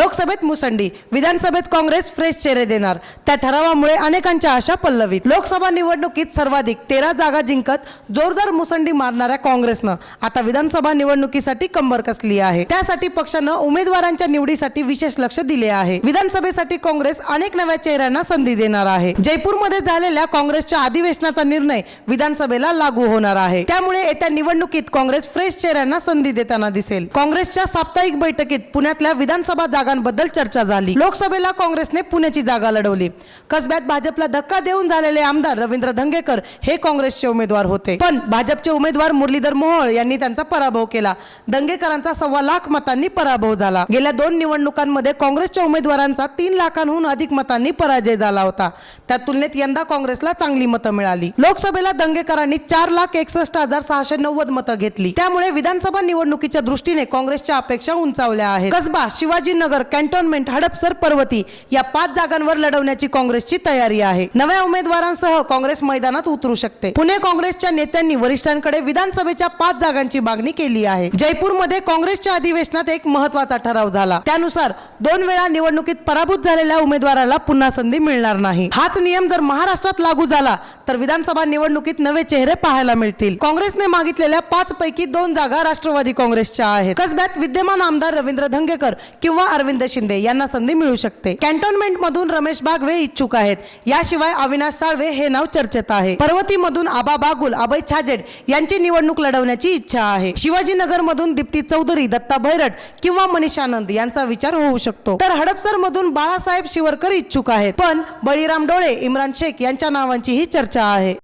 लोकसभेत मुसंडी विधानसभेत काँग्रेस फ्रेश चेहरे देणार. त्या ठरावामुळे अनेकांच्या आशा पल्लवीत. लोकसभा निवडणुकीत सर्वाधिक तेरा जागा जिंकत जोरदार मुसंडी मारणाऱ्या काँग्रेसनं आता विधानसभा निवडणुकीसाठी कंबर कसली आहे? त्यासाठी पक्षानं उमेदवारांच्या निवडीसाठी विशेष लक्ष दिले आहे. विधानसभेसाठी काँग्रेस अनेक नव्या चेहऱ्यांना संधी देणार आहे. जयपूरमध्ये झालेल्या काँग्रेसच्या अधिवेशनाचा निर्णय विधानसभेला लागू होणार आहे. त्यामुळे येत्या निवडणुकीत काँग्रेस फ्रेश चेहऱ्यांना संधी देताना दिसेल. काँग्रेसच्या साप्ताहिक बैठकीत पुण्यातल्या विधानसभा जागा जागांबद्दल चर्चा झाली. लोकसभेला काँग्रेसने पुण्याची जागा लढवली. कसब्यात भाजपला धक्का देऊन झालेले आमदार रवींद्र धंगेकर हे काँग्रेसचे उमेदवार होते. पण भाजपचे उमेदवार मुरलीधर मोहोळ यांनी त्यांचा पराभव केला. दंगेकरांचा सव्वा लाख मतांनी पराभव झाला. गेल्या दोन निवडणुकांमध्ये काँग्रेसच्या उमेदवारांचा तीन लाखांहून अधिक मतांनी पराजय झाला होता. त्या तुलनेत यंदा काँग्रेसला चांगली मतं मिळाली. लोकसभेला दंगेकरांनी चार लाख एकसष्ट हजार सहाशे नव्वद मतं घेतली. त्यामुळे विधानसभा निवडणुकीच्या दृष्टीने काँग्रेसच्या अपेक्षा उंचावल्या आहेत. कसबा शिवाजीनगर कॅन्टोन्मेंट हडपसर पर्वती या पाच जागांवर लढवण्याची काँग्रेसची तयारी आहे. नव्या उमेदवारांसह काँग्रेस मैदानात उतरू शकते. पुणे काँग्रेसच्या नेत्यांनी वरिष्ठांकडे विधानसभेच्या पाच जागांची मागणी केली आहे. जयपूरमध्ये काँग्रेसच्या अधिवेशनात एक महत्त्वाचा ठराव झाला. त्यानुसार दोन वेळा निवडणुकीत पराभूत झालेल्या उमेदवाराला पुन्हा संधी मिळणार नाही. हाच नियम जर महाराष्ट्रात लागू झाला तर विधानसभा निवडणुकीत नवे चेहरे पाहायला मिळतील. काँग्रेसने मागितलेल्या पाच पैकी दोन जागा राष्ट्रवादी काँग्रेसच्या आहेत. कसब्यात विद्यमान आमदार रवींद्र धंगेकर किंवा अरविंद शिंदे यांना संधी मिळू शकते. कॅन्टोन्मेंट मधून रमेश बागवे इच्छुक आहेत. याशिवाय अविनाश साळवे हे नाव चर्चेत आहे. पर्वतीमधून आबा बागुल अभय छाजेड यांची निवडणूक लढवण्याची इच्छा आहे. शिवाजीनगर मधून दीप्ती चौधरी दत्ता भैरट किंवा मनीष आनंद यांचा विचार होऊ शकतो. तर हडपसर मधून बाळासाहेब शिवरकर इच्छुक आहेत. पण बळीराम डोळे इम्रान शेख यांच्या नावांचीही चर्चा आहे.